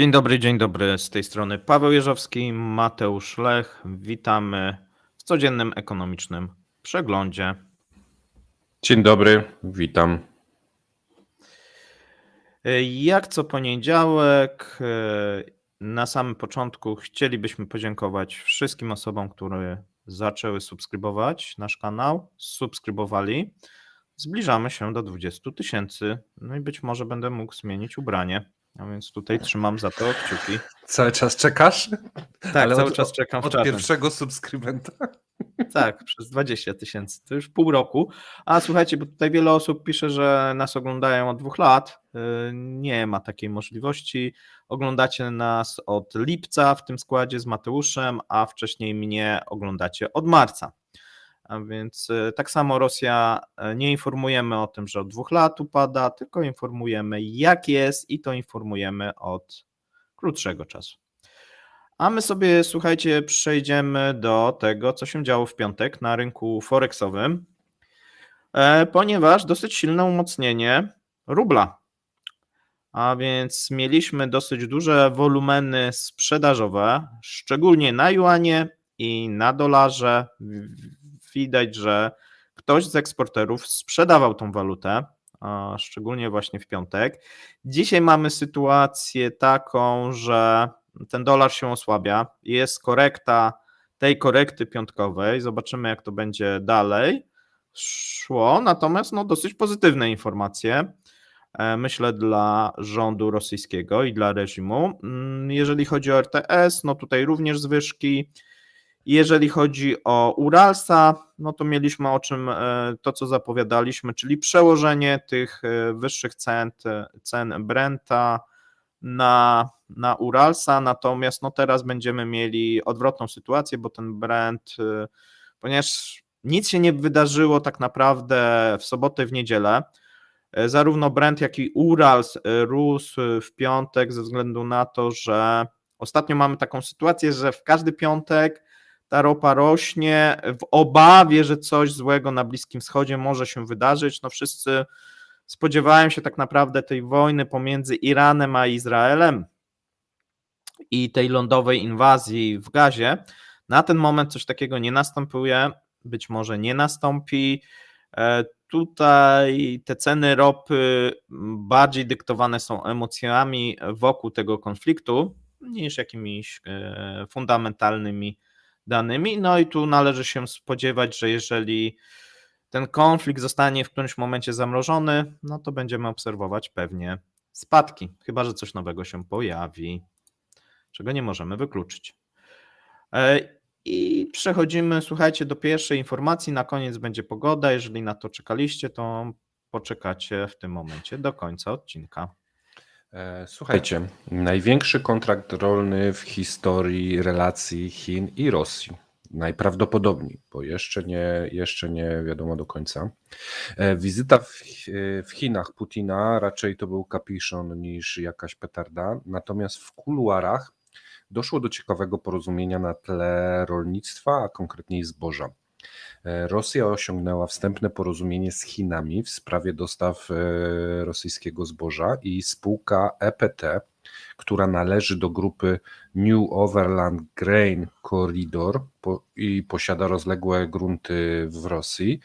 Dzień dobry, dzień dobry. Z tej strony Paweł Jeżowski, Mateusz Lech. Witamy w codziennym ekonomicznym przeglądzie. Dzień dobry, witam. Jak co poniedziałek, e, na samym początku chcielibyśmy podziękować wszystkim osobom, które zaczęły subskrybować nasz kanał, subskrybowali. Zbliżamy się do 20 tysięcy, no i być może będę mógł zmienić ubranie. A więc tutaj trzymam za to kciuki. Cały czas czekasz? Tak, Ale cały od- czas czekam w Od czarnym. pierwszego subskrybenta. Tak, przez 20 tysięcy, to już pół roku. A słuchajcie, bo tutaj wiele osób pisze, że nas oglądają od dwóch lat. Yy, Nie ma takiej możliwości. Oglądacie nas od lipca w tym składzie z Mateuszem, a wcześniej mnie oglądacie od marca. A więc yy, tak samo Rosja yy, nie informujemy o tym, że od dwóch lat upada, tylko informujemy jak jest i to informujemy od krótszego czasu. A my sobie, słuchajcie, przejdziemy do tego, co się działo w piątek na rynku forexowym, e, ponieważ dosyć silne umocnienie rubla. A więc mieliśmy dosyć duże wolumeny sprzedażowe, szczególnie na juanie i na dolarze. Widać, że ktoś z eksporterów sprzedawał tą walutę, szczególnie właśnie w piątek. Dzisiaj mamy sytuację taką, że ten dolar się osłabia. Jest korekta tej korekty piątkowej. Zobaczymy, jak to będzie dalej szło. Natomiast no, dosyć pozytywne informacje. e, Myślę dla rządu rosyjskiego i dla reżimu. Mm, Jeżeli chodzi o RTS, no tutaj również zwyżki. Jeżeli chodzi o Uralsa, no to mieliśmy o czym e, to, co zapowiadaliśmy, czyli przełożenie tych e, wyższych cen, cen Brenta na, na Uralsa, natomiast no teraz będziemy mieli odwrotną sytuację, bo ten Brent, y, ponieważ nic się nie wydarzyło tak naprawdę w sobotę, w niedzielę, zarówno Brent, jak i Urals rósł w piątek ze względu na to, że ostatnio mamy taką sytuację, że w każdy piątek ta ropa rośnie w obawie, że coś złego na Bliskim Wschodzie może się wydarzyć. No wszyscy spodziewają się tak naprawdę tej wojny pomiędzy Iranem a Izraelem i tej lądowej inwazji w gazie. Na ten moment coś takiego nie następuje, być może nie nastąpi. E, Tutaj te ceny ropy bardziej dyktowane są emocjami wokół tego konfliktu niż jakimiś e, fundamentalnymi danymi. No i tu należy się spodziewać, że jeżeli ten konflikt zostanie w którymś momencie zamrożony, no to będziemy obserwować pewnie spadki, chyba że coś nowego się pojawi, czego nie możemy wykluczyć. E, I przechodzimy, słuchajcie, do pierwszej informacji. Na koniec będzie pogoda. Jeżeli na to czekaliście, to poczekacie w tym momencie do końca odcinka. E, Słuchajcie, największy kontrakt rolny w historii relacji Chin i Rosji. Najprawdopodobniej, bo jeszcze nie, jeszcze nie wiadomo do końca. E, Wizyta w, w Chinach Putina raczej to był kapiszon niż jakaś petarda, natomiast w kuluarach doszło do ciekawego porozumienia na tle rolnictwa, a konkretniej zboża. E, Rosja osiągnęła wstępne porozumienie z Chinami w sprawie dostaw e, rosyjskiego zboża i spółka EPT, która należy do grupy New Overland Grain Corridor i posiada rozległe grunty w Rosji,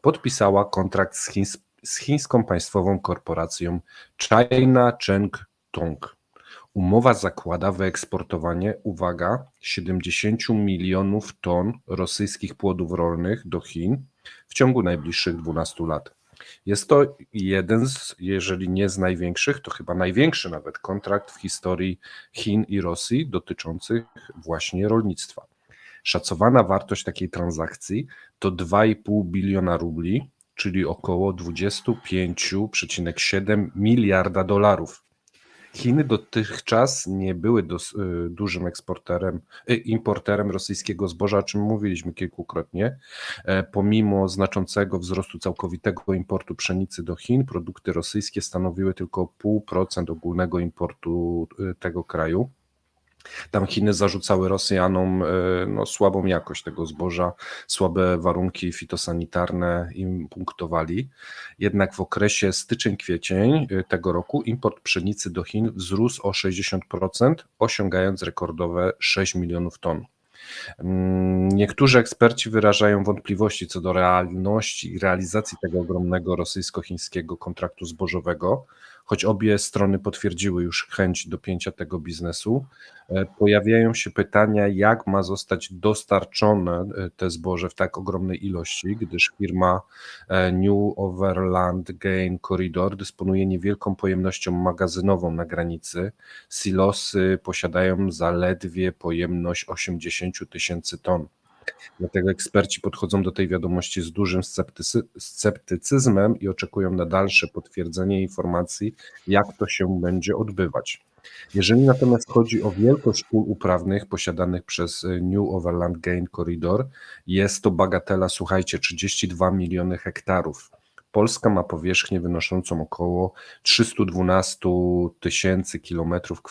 podpisała kontrakt z, chińs, z chińską państwową korporacją China Chengtong. Umowa zakłada wyeksportowanie, uwaga, 70 milionów ton rosyjskich płodów rolnych do Chin w ciągu najbliższych 12 lat. Jest to jeden z, jeżeli nie z największych, to chyba największy nawet kontrakt w historii Chin i Rosji dotyczących właśnie rolnictwa. Szacowana wartość takiej transakcji to 2,5 biliona rubli, czyli około 25,7 miliarda dolarów. Chiny dotychczas nie były dos, y, dużym eksporterem, y, importerem rosyjskiego zboża, o czym mówiliśmy kilkukrotnie. E, Pomimo znaczącego wzrostu całkowitego importu pszenicy do Chin, produkty rosyjskie stanowiły tylko 0,5% ogólnego importu y, tego kraju. Tam Chiny zarzucały Rosjanom e, no, słabą jakość tego zboża, słabe warunki fitosanitarne im punktowali. Jednak w okresie styczeń-kwiecień e, tego roku import pszenicy do Chin wzrósł o 60%, osiągając rekordowe 6 milionów ton. Mm, Niektórzy eksperci wyrażają wątpliwości co do realności i realizacji tego ogromnego rosyjsko-chińskiego kontraktu zbożowego, choć obie strony potwierdziły już chęć dopięcia tego biznesu. E, Pojawiają się pytania, jak ma zostać dostarczone e, te zboże w tak ogromnej ilości, gdyż firma e, New Overland Gain Corridor dysponuje niewielką pojemnością magazynową na granicy. Silosy posiadają zaledwie pojemność 80 tysięcy ton. Dlatego eksperci podchodzą do tej wiadomości z dużym sceptycy- sceptycyzmem i oczekują na dalsze potwierdzenie informacji, jak to się będzie odbywać. Jeżeli natomiast chodzi o wielkość pól uprawnych posiadanych przez y, New Overland Gain Corridor, jest to bagatela, słuchajcie, 32 miliony hektarów. Polska ma powierzchnię wynoszącą około 312 tysięcy kilometrów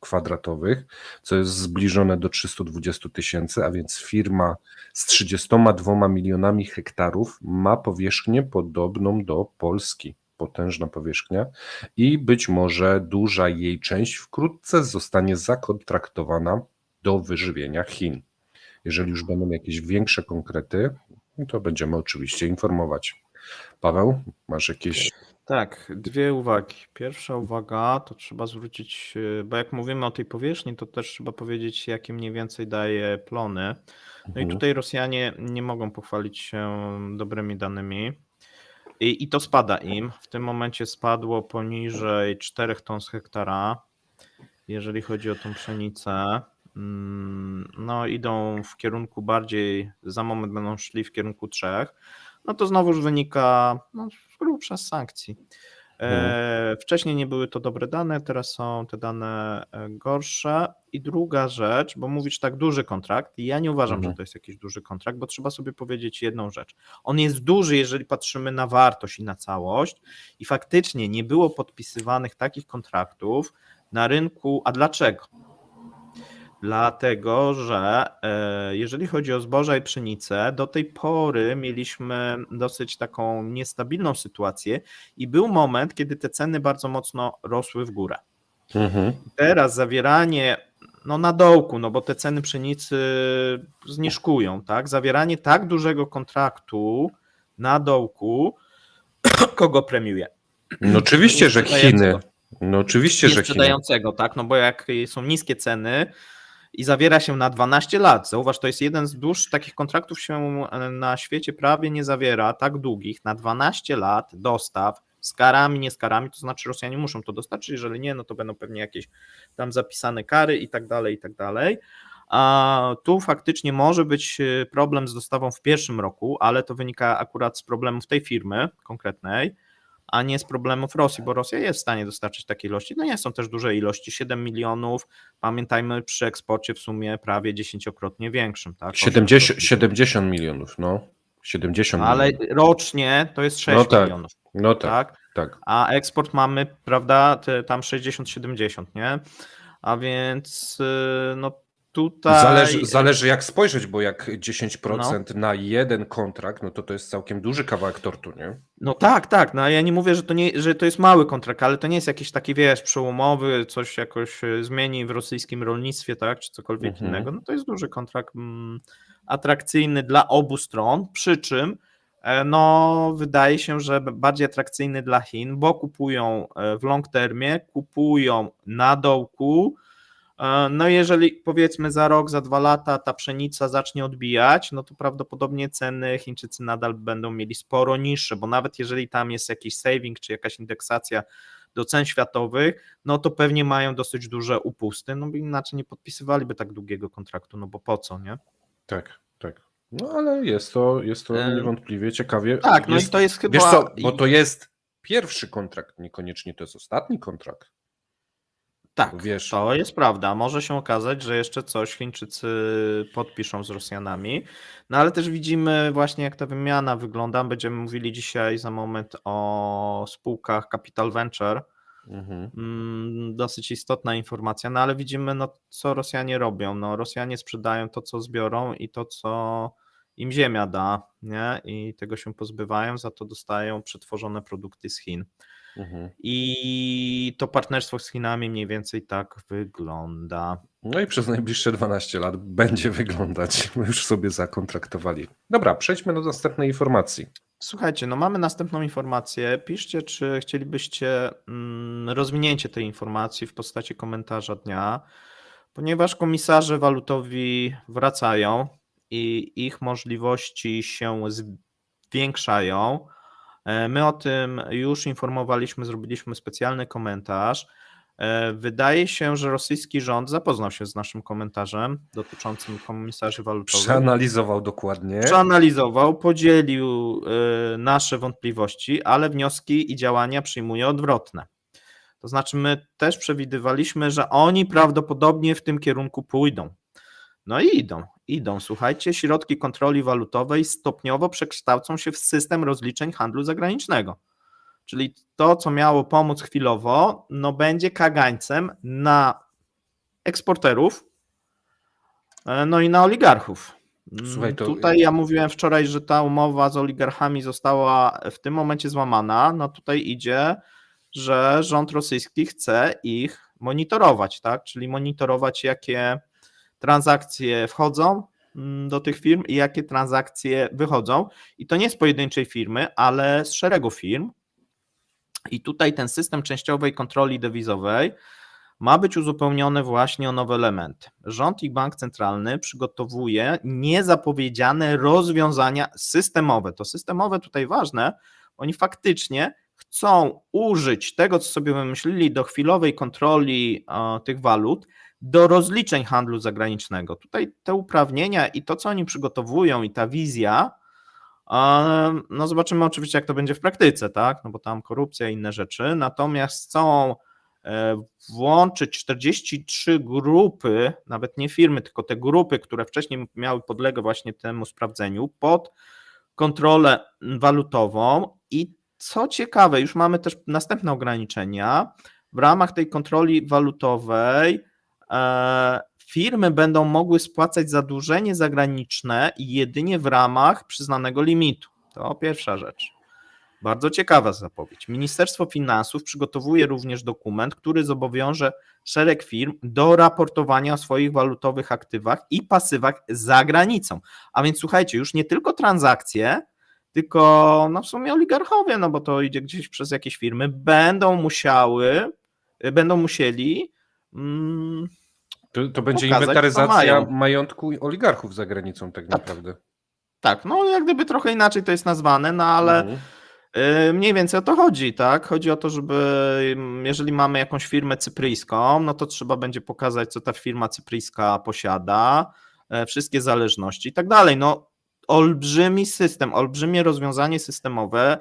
kwadratowych, co jest zbliżone do 320 tysięcy, a więc firma z 32 milionami hektarów ma powierzchnię podobną do Polski. Potężna powierzchnia i być może duża jej część wkrótce zostanie zakontraktowana do wyżywienia Chin. Jeżeli już będą jakieś większe konkrety, to będziemy oczywiście informować. Paweł, masz jakieś. Tak, dwie uwagi. Pierwsza uwaga to trzeba zwrócić, y, bo jak mówimy o tej powierzchni, to też trzeba powiedzieć, jakie mniej więcej daje plony. No i Mhm. tutaj Rosjanie nie mogą pochwalić się dobrymi danymi. I, I to spada im. W tym momencie spadło poniżej 4 ton z hektara, jeżeli chodzi o tą pszenicę. Mm, No, idą w kierunku bardziej, za moment będą szli w kierunku 3. No to znowuż wynika no, z grubsza z sankcji. E, wcześniej nie były to dobre dane, teraz są te dane e, gorsze. I druga rzecz, bo mówisz tak duży kontrakt, i ja nie uważam, Mhm. że to jest jakiś duży kontrakt, bo trzeba sobie powiedzieć jedną rzecz. On jest duży, jeżeli patrzymy na wartość i na całość, i faktycznie nie było podpisywanych takich kontraktów na rynku. A dlaczego? Dlatego, że e, jeżeli chodzi o zboża i pszenicę, do tej pory mieliśmy dosyć taką niestabilną sytuację i był moment, kiedy te ceny bardzo mocno rosły w górę. Mhm. Teraz zawieranie no na dołku, no bo te ceny pszenicy zniżkują, tak? Zawieranie tak dużego kontraktu na dołku kogo premiuje? No oczywiście, że Chiny. No oczywiście, że Chiny. sprzedającego, tak? No bo jak są niskie ceny i zawiera się na 12 lat, zauważ, to jest jeden z dłuższych takich kontraktów się na świecie prawie nie zawiera, tak długich, na 12 lat dostaw z karami, nie z karami, to znaczy Rosjanie muszą to dostarczyć, jeżeli nie, no to będą pewnie jakieś tam zapisane kary i tak dalej, i tak dalej. A tu faktycznie może być y, problem z dostawą w pierwszym roku, ale to wynika akurat z problemów tej firmy konkretnej, a nie z problemów Rosji, bo Rosja jest w stanie dostarczyć takiej ilości. No nie są też duże ilości, 7 milionów, pamiętajmy przy eksporcie w sumie prawie dziesięciokrotnie większym, tak? 70, 70 milionów, no. 70 Ale milionów. rocznie to jest 6 No tak, milionów, No tak, tak? tak. A eksport mamy, prawda, tam 60-70, nie? A więc y, no tutaj... Zależy, zależy jak spojrzeć, bo jak 10% No. na jeden kontrakt, no to to jest całkiem duży kawałek tortu, nie? No tak, tak. No ja nie mówię, że to, nie, że to jest mały kontrakt, ale to nie jest jakiś taki, wiesz, przełomowy, coś jakoś e, zmieni w rosyjskim rolnictwie, tak, czy cokolwiek Mhm. innego. No to jest duży kontrakt mm, atrakcyjny dla obu stron, przy czym e, no wydaje się, że bardziej atrakcyjny dla Chin, bo kupują e, w long termie, kupują na dołku, E, No jeżeli powiedzmy za rok, za dwa lata ta pszenica zacznie odbijać, no to prawdopodobnie ceny Chińczycy nadal będą mieli sporo niższe, bo nawet jeżeli tam jest jakiś saving czy jakaś indeksacja do cen światowych, no to pewnie mają dosyć duże upusty, no bo inaczej nie podpisywaliby tak długiego kontraktu, no bo po co, nie? Tak, tak. No ale jest to, jest to niewątpliwie ciekawie. Tak, no jest, i to jest chyba... Wiesz co, bo to jest pierwszy kontrakt, niekoniecznie to jest ostatni kontrakt. Tak, wiesz- to jest prawda. Może się okazać, że jeszcze coś Chińczycy podpiszą z Rosjanami. No ale też widzimy właśnie, jak ta wymiana wygląda. Będziemy mówili dzisiaj za moment o spółkach Capital Venture, Mhm. Mm, dosyć istotna informacja, no ale widzimy, no, co Rosjanie robią. No, Rosjanie sprzedają to, co zbiorą i to, co im ziemia da, nie? I tego się pozbywają, za to dostają przetworzone produkty z Chin. Mhm. I to partnerstwo z Chinami mniej więcej tak wygląda. No i przez najbliższe 12 lat będzie wyglądać. My już sobie zakontraktowali. Dobra, przejdźmy do następnej informacji. Słuchajcie, no mamy następną informację. Piszcie, czy chcielibyście mm, rozwinięcie tej informacji w postaci komentarza dnia, ponieważ komisarze walutowi wracają i ich możliwości się zwiększają. E, My o tym już informowaliśmy, zrobiliśmy specjalny komentarz. E, Wydaje się, że rosyjski rząd zapoznał się z naszym komentarzem dotyczącym komisarzy walutowych Przeanalizował dokładnie. przeanalizował, podzielił y, nasze wątpliwości, ale wnioski i działania przyjmuje odwrotne. To znaczy, my też przewidywaliśmy, że oni prawdopodobnie w tym kierunku pójdą. No i idą, idą. Słuchajcie, środki kontroli walutowej stopniowo przekształcą się w system rozliczeń handlu zagranicznego. Czyli to, co miało pomóc chwilowo, no będzie kagańcem na eksporterów, e, no i na oligarchów. Mm, Słuchaj, to- Tutaj ja mówiłem wczoraj, że ta umowa z oligarchami została w tym momencie złamana. No tutaj idzie, że rząd rosyjski chce ich monitorować, tak? Czyli monitorować, jakie transakcje wchodzą mm, do tych firm i jakie transakcje wychodzą. I to nie z pojedynczej firmy, ale z szeregu firm. I tutaj ten system częściowej kontroli dewizowej ma być uzupełniony właśnie o nowe elementy. Rząd i bank centralny przygotowuje niezapowiedziane rozwiązania systemowe. To systemowe tutaj ważne, oni faktycznie chcą użyć tego, co sobie wymyślili do chwilowej kontroli e, tych walut, do rozliczeń handlu zagranicznego. Tutaj te uprawnienia i to, co oni przygotowują, i ta wizja, no zobaczymy oczywiście, jak to będzie w praktyce, tak? No bo tam korupcja i inne rzeczy. Natomiast chcą e, włączyć 43 grupy, nawet nie firmy, tylko te grupy, które wcześniej miały podlegać właśnie temu sprawdzeniu, pod kontrolę walutową. I co ciekawe, już mamy też następne ograniczenia. W ramach tej kontroli walutowej firmy będą mogły spłacać zadłużenie zagraniczne jedynie w ramach przyznanego limitu. To pierwsza rzecz. Bardzo ciekawa zapowiedź. Ministerstwo Finansów przygotowuje również dokument, który zobowiąże szereg firm do raportowania o swoich walutowych aktywach i pasywach za granicą. A więc słuchajcie, już nie tylko transakcje, tylko no w sumie oligarchowie, no bo to idzie gdzieś przez jakieś firmy, będą musiały, będą musieli mm, To, to będzie Pokazać, inwentaryzacja mają. majątku oligarchów za granicą, tak Tak. naprawdę. tak, no jak gdyby trochę inaczej to jest nazwane, no ale Mhm. Yy, Mniej więcej o to chodzi, tak? Chodzi o to, żeby jeżeli mamy jakąś firmę cypryjską, no to trzeba będzie pokazać, co ta firma cypryjska posiada, e, wszystkie zależności i tak dalej. No, olbrzymi system, olbrzymie rozwiązanie systemowe.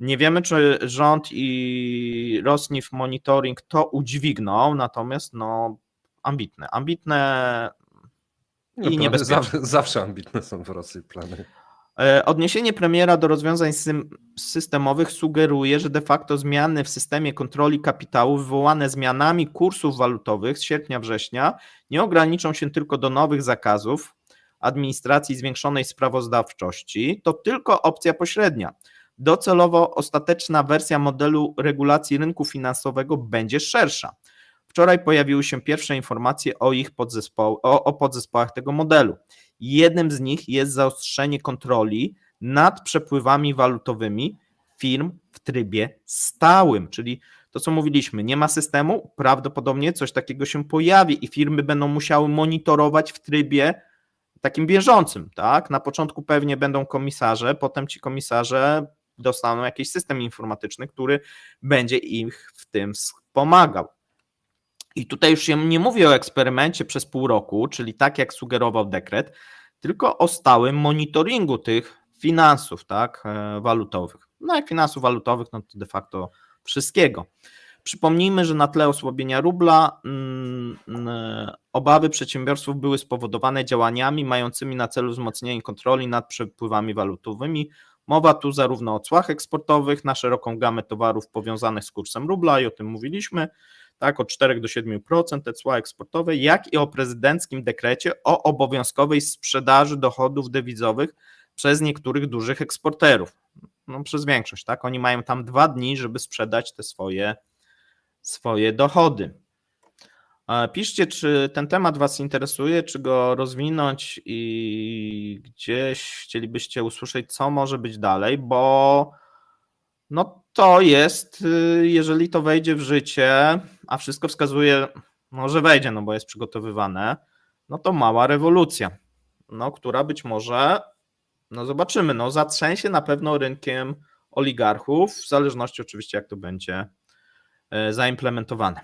Nie wiemy, czy rząd i Rosnif Monitoring to udźwigną, natomiast no, ambitne. Ambitne No, i plany niebezpieczne. Zawsze, ambitne są w Rosji plany. E, Odniesienie premiera do rozwiązań systemowych sugeruje, że de facto zmiany w systemie kontroli kapitału wywołane zmianami kursów walutowych z sierpnia-września nie ograniczą się tylko do nowych zakazów administracji zwiększonej sprawozdawczości, to tylko opcja pośrednia. Docelowo ostateczna wersja modelu regulacji rynku finansowego będzie szersza. Wczoraj pojawiły się pierwsze informacje o ich podzespo- o, o podzespołach tego modelu. Jednym z nich jest zaostrzenie kontroli nad przepływami walutowymi firm w trybie stałym, czyli to, co mówiliśmy, nie ma systemu, prawdopodobnie coś takiego się pojawi i firmy będą musiały monitorować w trybie takim bieżącym, tak? Na początku pewnie będą komisarze, potem ci komisarze dostaną jakiś system informatyczny, który będzie ich w tym wspomagał. I tutaj już nie mówi o eksperymencie przez pół roku, czyli tak jak sugerował dekret, tylko o stałym monitoringu tych finansów, tak, e, walutowych. No jak finansów walutowych, no to de facto wszystkiego. Przypomnijmy, że na tle osłabienia rubla mm, mm, obawy przedsiębiorców były spowodowane działaniami mającymi na celu wzmocnienie kontroli nad przepływami walutowymi. Mowa tu zarówno o cłach eksportowych na szeroką gamę towarów powiązanych z kursem rubla i o tym mówiliśmy, tak, od 4 do 7% te cła eksportowe, jak i o prezydenckim dekrecie o obowiązkowej sprzedaży dochodów dewizowych przez niektórych dużych eksporterów. No, przez większość, tak? Oni mają tam dwa dni, żeby sprzedać te swoje, swoje dochody. Piszcie, czy ten temat Was interesuje, czy go rozwinąć i gdzieś chcielibyście usłyszeć, co może być dalej, bo no to jest, y, jeżeli to wejdzie w życie, a wszystko wskazuje, no, że wejdzie, no bo jest przygotowywane, no to mała rewolucja, no, która być może, no zobaczymy, no zatrzęsie na pewno rynkiem oligarchów, w zależności oczywiście jak to będzie e, zaimplementowane.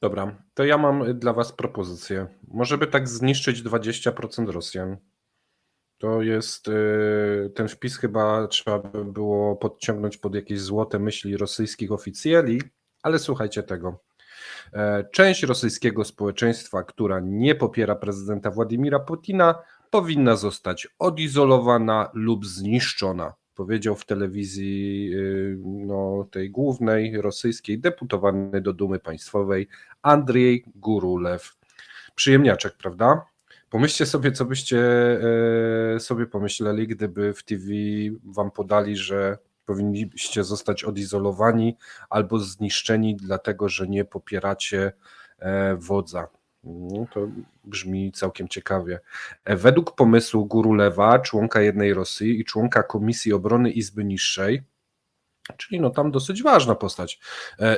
Dobra, to ja mam dla Was propozycję. Może by tak zniszczyć 20% Rosjan. To jest y, ten wpis chyba trzeba by było podciągnąć pod jakieś złote myśli rosyjskich oficjeli, ale słuchajcie tego. E, Część rosyjskiego społeczeństwa, która nie popiera prezydenta Władimira Putina, powinna zostać odizolowana lub zniszczona. Powiedział w telewizji y, no, tej głównej rosyjskiej deputowany do Dumy Państwowej Andrzej Gurulew. Przyjemniaczek, prawda? Pomyślcie sobie, co byście e, sobie pomyśleli, gdyby w TV wam podali, że powinniście zostać odizolowani albo zniszczeni, dlatego że nie popieracie e, wodza. No, to brzmi całkiem ciekawie. E, Według pomysłu Gurulewa, członka jednej Rosji i członka Komisji Obrony Izby Niższej, czyli no tam dosyć ważna postać,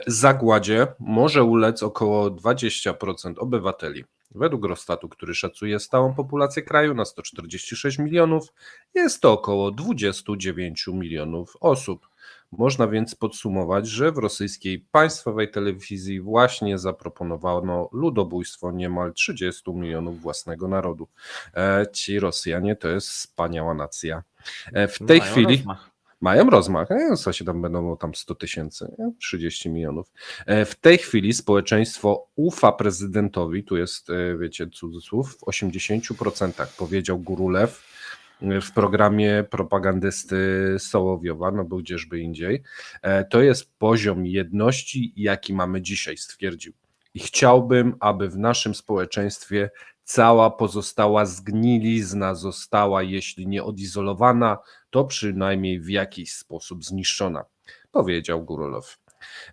zagładzie może ulec około 20% obywateli. Według Rostatu, który szacuje stałą populację kraju na 146 milionów, jest to około 29 milionów osób. Można więc podsumować, że w rosyjskiej państwowej telewizji właśnie zaproponowano ludobójstwo niemal 30 milionów własnego narodu. E, Ci Rosjanie to jest wspaniała nacja. E, W tej Mają chwili rozmach. Mają rozmach, nie? co się tam będą tam 100 tysięcy, nie? 30 milionów. E, W tej chwili społeczeństwo ufa prezydentowi, tu jest, e, wiecie, cudzysłów, w 80% powiedział Gurulew e, w programie propagandysty Sołowiowa, no był gdzieżby indziej. To jest poziom jedności, jaki mamy dzisiaj, stwierdził. I chciałbym, aby w naszym społeczeństwie cała pozostała zgnilizna została, jeśli nie odizolowana, to przynajmniej w jakiś sposób zniszczona, powiedział Gurulow.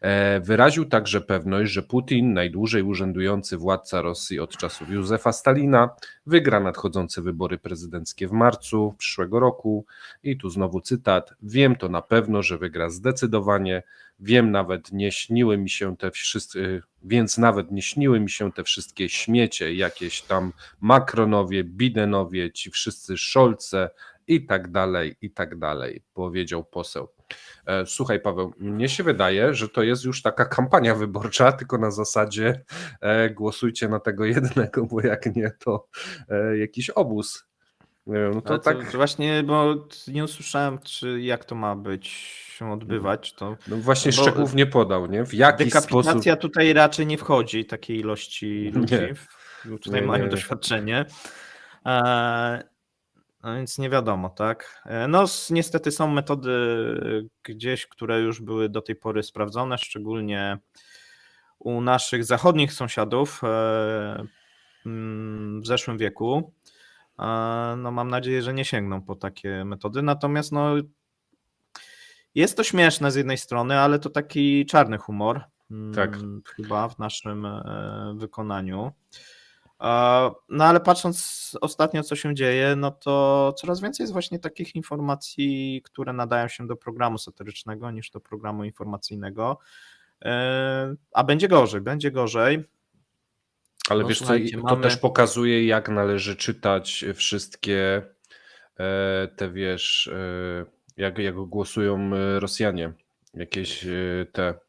E, Wyraził także pewność, że Putin, najdłużej urzędujący władca Rosji od czasów Józefa Stalina, wygra nadchodzące wybory prezydenckie w marcu przyszłego roku. I tu znowu cytat: Wiem to na pewno, że wygra zdecydowanie. Wiem nawet, nie śniły mi się te wszystkie, więc nawet nie śniły mi się te wszystkie śmiecie, jakieś tam Macronowie, Bidenowie, ci wszyscy Szolce i tak dalej, i tak dalej, powiedział poseł. E, Słuchaj, Paweł, mnie się wydaje, że to jest już taka kampania wyborcza, tylko na zasadzie e, głosujcie na tego jednego, bo jak nie, to e, jakiś obóz. No to to tak. Właśnie, bo nie usłyszałem, czy jak to ma być się odbywać, to No właśnie bo- szczegółów nie podał, nie? W jaki sposób. dekapitacja tutaj raczej nie wchodzi takiej ilości ludzi. Nie. Tutaj Nie, mają nie. doświadczenie. E, no więc nie wiadomo, tak. E, No niestety są metody gdzieś, które już były do tej pory sprawdzone, szczególnie u naszych zachodnich sąsiadów e, mm, w zeszłym wieku. E, No mam nadzieję, że nie sięgną po takie metody. Natomiast no jest to śmieszne z jednej strony, ale to taki czarny humor. mm, Tak. Chyba w naszym e, wykonaniu. No ale patrząc ostatnio, co się dzieje, no to coraz więcej jest właśnie takich informacji, które nadają się do programu satyrycznego niż do programu informacyjnego. E, A będzie gorzej, będzie gorzej. Ale No wiesz co, to mamy- też pokazuje, jak należy czytać wszystkie e, te, wiesz, e, jak, jak głosują Rosjanie, jakieś te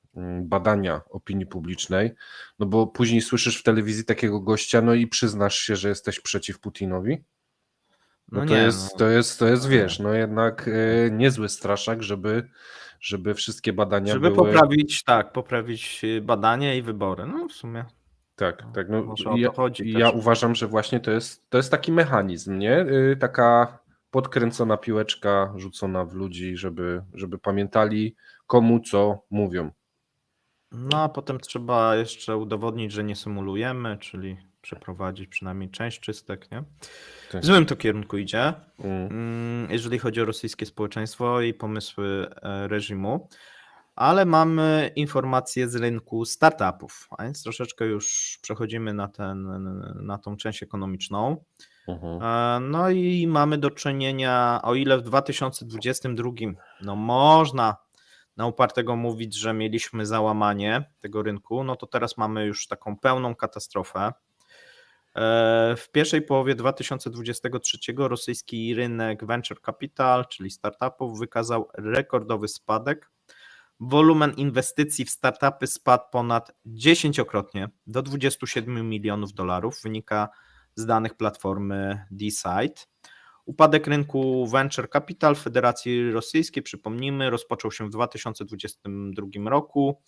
badania opinii publicznej, no bo później słyszysz w telewizji takiego gościa, no i przyznasz się, że jesteś przeciw Putinowi. No, No to, nie, jest, no. to jest, to jest, No. wiesz, no jednak e, niezły straszak, żeby, żeby wszystkie badania Żeby były... poprawić, tak, poprawić y, badania i wybory. No w sumie. Tak, tak. No, Może o ja, ja uważam, że właśnie to jest, to jest taki mechanizm, nie? Y, Taka podkręcona piłeczka rzucona w ludzi, żeby, żeby pamiętali komu co mówią. No a potem trzeba jeszcze udowodnić, że nie symulujemy, czyli przeprowadzić przynajmniej część czystek, nie? Tak. W złym to kierunku idzie, Mm. mm, jeżeli chodzi o rosyjskie społeczeństwo i pomysły e, reżimu. Ale mamy informacje z rynku startupów, a więc troszeczkę już przechodzimy na, ten, na tą część ekonomiczną. Mhm. E, No i mamy do czynienia, o ile w 2022 no można na upartego mówić, że mieliśmy załamanie tego rynku, no to teraz mamy już taką pełną katastrofę. E, W pierwszej połowie 2023 rosyjski rynek venture capital, czyli startupów, wykazał rekordowy spadek. Wolumen inwestycji w startupy spadł ponad dziesięciokrotnie do 27 milionów dolarów, wynika z danych platformy Decide. Upadek rynku Venture Capital Federacji Rosyjskiej, przypomnijmy, rozpoczął się w 2022 roku.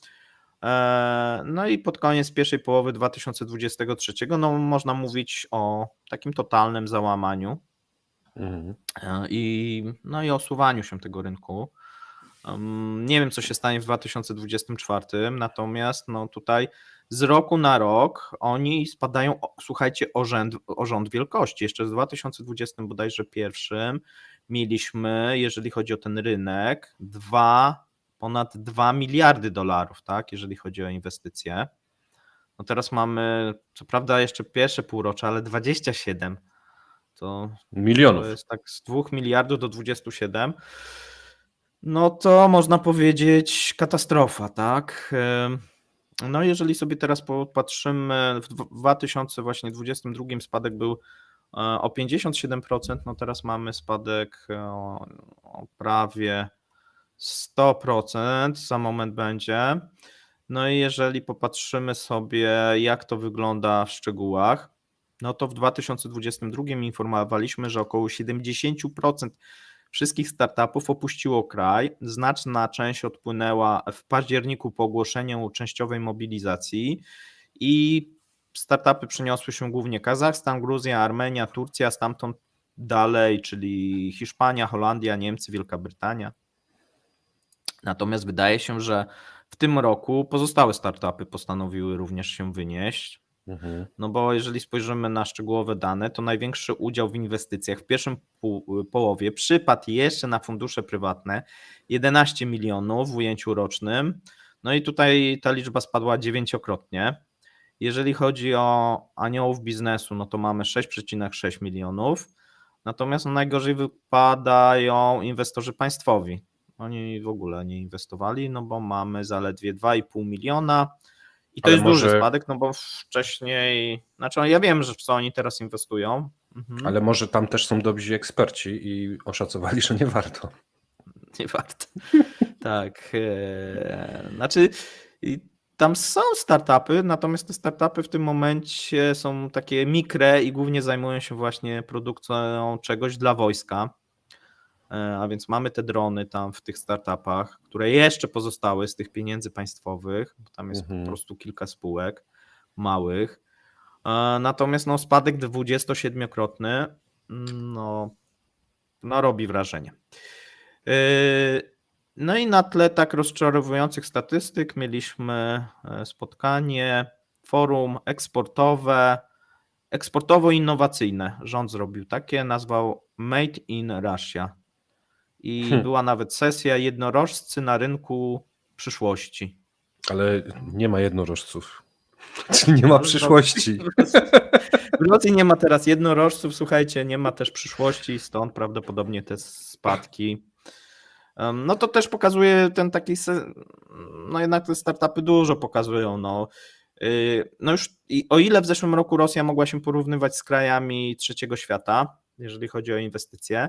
E, No i pod koniec pierwszej połowy 2023 no, można mówić o takim totalnym załamaniu Mhm. e, i, no i osuwaniu się tego rynku. Nie wiem, co się stanie w 2024, natomiast no tutaj z roku na rok oni spadają, słuchajcie, o rząd, o rząd wielkości. Jeszcze w 2020 bodajże pierwszym mieliśmy, jeżeli chodzi o ten rynek, dwa, ponad 2 miliardy dolarów, tak, jeżeli chodzi o inwestycje. No teraz mamy, co prawda jeszcze pierwsze półrocze, ale 27. To Milionów. to jest tak z 2 miliardów do 27. No to można powiedzieć katastrofa, tak? Ym, No jeżeli sobie teraz popatrzymy, w dwa- 2022 spadek był e, o 57%, no teraz mamy spadek e, o, o prawie 100%, za moment będzie. No i jeżeli popatrzymy sobie, jak to wygląda w szczegółach, no to w 2022 informowaliśmy, że około 70% wszystkich startupów opuściło kraj. Znaczna część odpłynęła w październiku po ogłoszeniu częściowej mobilizacji i startupy przeniosły się głównie Kazachstan, Gruzja, Armenia, Turcja, stamtąd dalej, czyli Hiszpania, Holandia, Niemcy, Wielka Brytania. Natomiast wydaje się, że w tym roku pozostałe startupy postanowiły również się wynieść. Mhm. No bo jeżeli spojrzymy na szczegółowe dane, to największy udział w inwestycjach w pierwszym pół, połowie przypadł jeszcze na fundusze prywatne 11 milionów w ujęciu rocznym. No i tutaj ta liczba spadła dziewięciokrotnie. Jeżeli chodzi o aniołów biznesu, no to mamy 6,6 milionów. Natomiast no najgorzej wypadają inwestorzy państwowi. Oni w ogóle nie inwestowali, no bo mamy zaledwie 2,5 miliona. I to Ale jest duży może- spadek, no bo wcześniej, znaczy ja wiem, że w co oni teraz inwestują. Mhm. Ale może tam też są dobrzy eksperci i oszacowali, że nie warto. Nie warto. tak. e, Znaczy, tam są startupy, natomiast te startupy w tym momencie są takie mikre i głównie zajmują się właśnie produkcją czegoś dla wojska. E, A więc mamy te drony tam w tych startupach, które jeszcze pozostały z tych pieniędzy państwowych, bo tam jest Mhm. po prostu kilka spółek małych. E, Natomiast no, spadek 27-krotny no, no, robi wrażenie. Yy, No i na tle tak rozczarowujących statystyk mieliśmy e, spotkanie, forum eksportowe, eksportowo-innowacyjne. Rząd zrobił takie, nazwał Made in Russia. I Hmm. była nawet sesja jednorożcy na rynku przyszłości. Ale nie ma jednorożców. Nie ma przyszłości. W Rosji, nie ma teraz jednorożców, słuchajcie, nie ma też przyszłości, stąd prawdopodobnie te spadki. No to też pokazuje ten taki, no jednak te startupy dużo pokazują, no. Yy, No już i o ile w zeszłym roku Rosja mogła się porównywać z krajami trzeciego świata, jeżeli chodzi o inwestycje,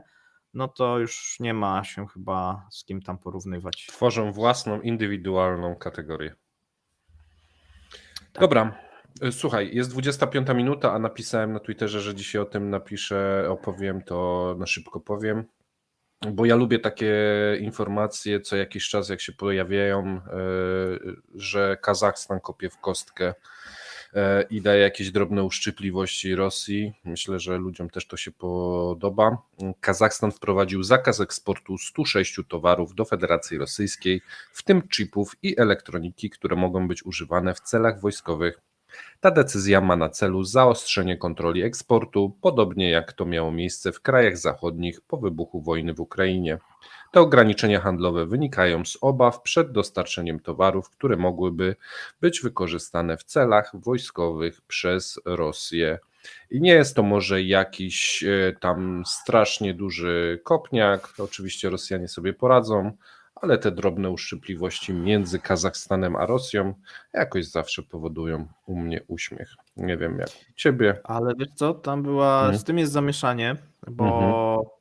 no to już nie ma się chyba z kim tam porównywać. Tworzą własną, indywidualną kategorię. Tak. Dobra. y, Słuchaj, jest 25 minuta, a napisałem na Twitterze, że dzisiaj o tym napiszę, opowiem, to na szybko powiem. Bo ja lubię takie informacje co jakiś czas, jak się pojawiają, y, że Kazachstan kopie w kostkę e, i daje jakieś drobne uszczypliwości Rosji. Myślę, że ludziom też to się podoba. Kazachstan wprowadził zakaz eksportu 106 towarów do Federacji Rosyjskiej, w tym chipów i elektroniki, które mogą być używane w celach wojskowych. Ta decyzja ma na celu zaostrzenie kontroli eksportu, podobnie jak to miało miejsce w krajach zachodnich po wybuchu wojny w Ukrainie. Te ograniczenia handlowe wynikają z obaw przed dostarczeniem towarów, które mogłyby być wykorzystane w celach wojskowych przez Rosję. I nie jest to może jakiś e, tam strasznie duży kopniak. Oczywiście Rosjanie sobie poradzą, ale te drobne uszczypliwości między Kazachstanem a Rosją jakoś zawsze powodują u mnie uśmiech. Nie wiem jak u ciebie. Ale wiesz co, tam była, Mhm. z tym jest zamieszanie, bo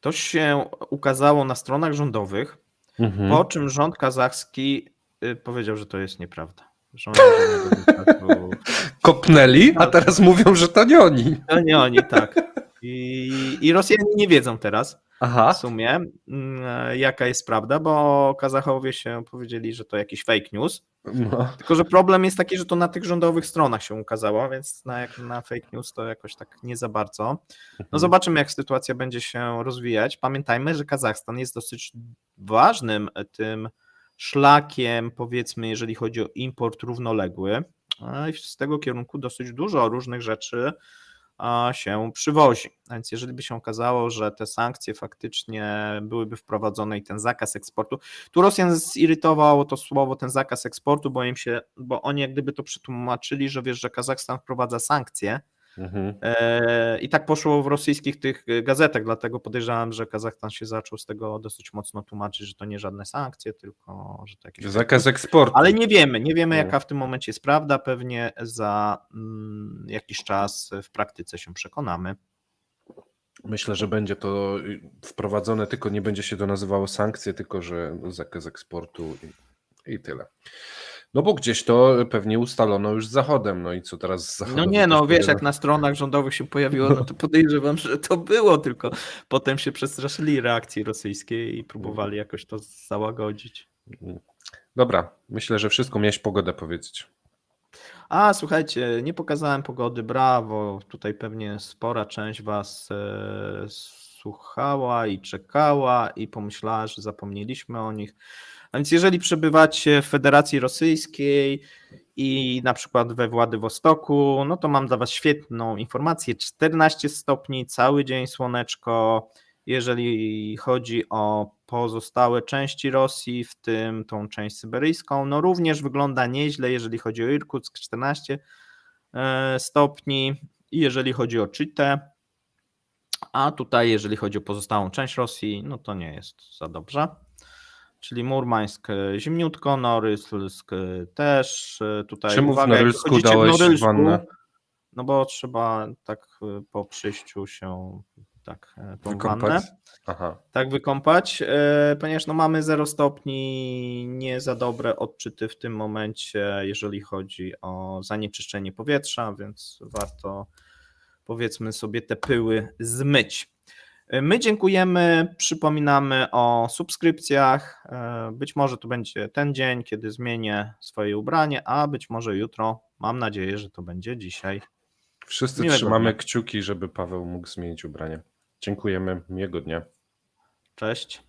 to się ukazało na stronach rządowych, Mhm. po czym rząd kazachski y, powiedział, że to jest nieprawda. Wypadku- Kopnęli, a teraz mówią, że to nie oni. To nie oni, tak. I, I Rosjanie nie wiedzą teraz Aha. w sumie, mm, jaka jest prawda, bo Kazachowie się powiedzieli, że to jakiś fake news. No. Tylko, że problem jest taki, że to na tych rządowych stronach się ukazało, więc na, jak na fake news to jakoś tak nie za bardzo. No zobaczymy, jak sytuacja będzie się rozwijać. Pamiętajmy, że Kazachstan jest dosyć ważnym e, tym szlakiem, powiedzmy, jeżeli chodzi o import równoległy. A i z tego kierunku dosyć dużo różnych rzeczy się przywozi. Więc jeżeli by się okazało, że te sankcje faktycznie byłyby wprowadzone i ten zakaz eksportu, tu Rosjan zirytowało to słowo, ten zakaz eksportu, bo im się, bo oni jak gdyby to przetłumaczyli, że wiesz, że Kazachstan wprowadza sankcje, Mhm. E, I tak poszło w rosyjskich tych e, gazetach, dlatego podejrzewam, że Kazachstan się zaczął z tego dosyć mocno tłumaczyć, że to nie żadne sankcje, tylko że to jakieś. Zakaz eksportu. Ale nie wiemy, nie wiemy No. jaka w tym momencie jest prawda. Pewnie za mm, jakiś czas w praktyce się przekonamy. Myślę, że będzie to wprowadzone, tylko nie będzie się to nazywało sankcje, tylko że zakaz eksportu i, i tyle. No bo gdzieś to pewnie ustalono już z Zachodem, no i co teraz z No Zachodem? nie, no wiesz, jak na stronach rządowych się pojawiło, no to podejrzewam, że to było, tylko potem się przestraszyli reakcji rosyjskiej i próbowali jakoś to załagodzić. Dobra, myślę, że wszystko miałeś pogodę powiedzieć. A, słuchajcie, nie pokazałem pogody, brawo. Tutaj pewnie spora część Was e, słuchała i czekała i pomyślała, że zapomnieliśmy o nich. A więc jeżeli przebywacie w Federacji Rosyjskiej i na przykład we Władywostoku, no to mam dla Was świetną informację. 14 stopni, cały dzień słoneczko. Jeżeli chodzi o pozostałe części Rosji, w tym tą część syberyjską, no również wygląda nieźle, jeżeli chodzi o Irkuck 14 e, stopni i jeżeli chodzi o Czytę, a tutaj jeżeli chodzi o pozostałą część Rosji, no to nie jest za dobrze. Czyli Murmańsk e, zimniutko, Norylsk e, też. e, Tutaj Czemu w uwaga, jak Norylsku w dałeś Norylsku, wannę? No bo trzeba tak po przyjściu się tak tą Wykąpać? wannę Aha. tak wykąpać, ponieważ no mamy 0 stopni, nie za dobre odczyty w tym momencie, jeżeli chodzi o zanieczyszczenie powietrza, więc warto powiedzmy sobie te pyły zmyć. My dziękujemy, przypominamy o subskrypcjach. e, Być może to będzie ten dzień, kiedy zmienię swoje ubranie, a być może jutro. Mam nadzieję, że to będzie dzisiaj. Wszyscy Miłego trzymamy dnia. kciuki, żeby Paweł mógł zmienić ubranie. Dziękujemy, miłego dnia. Cześć.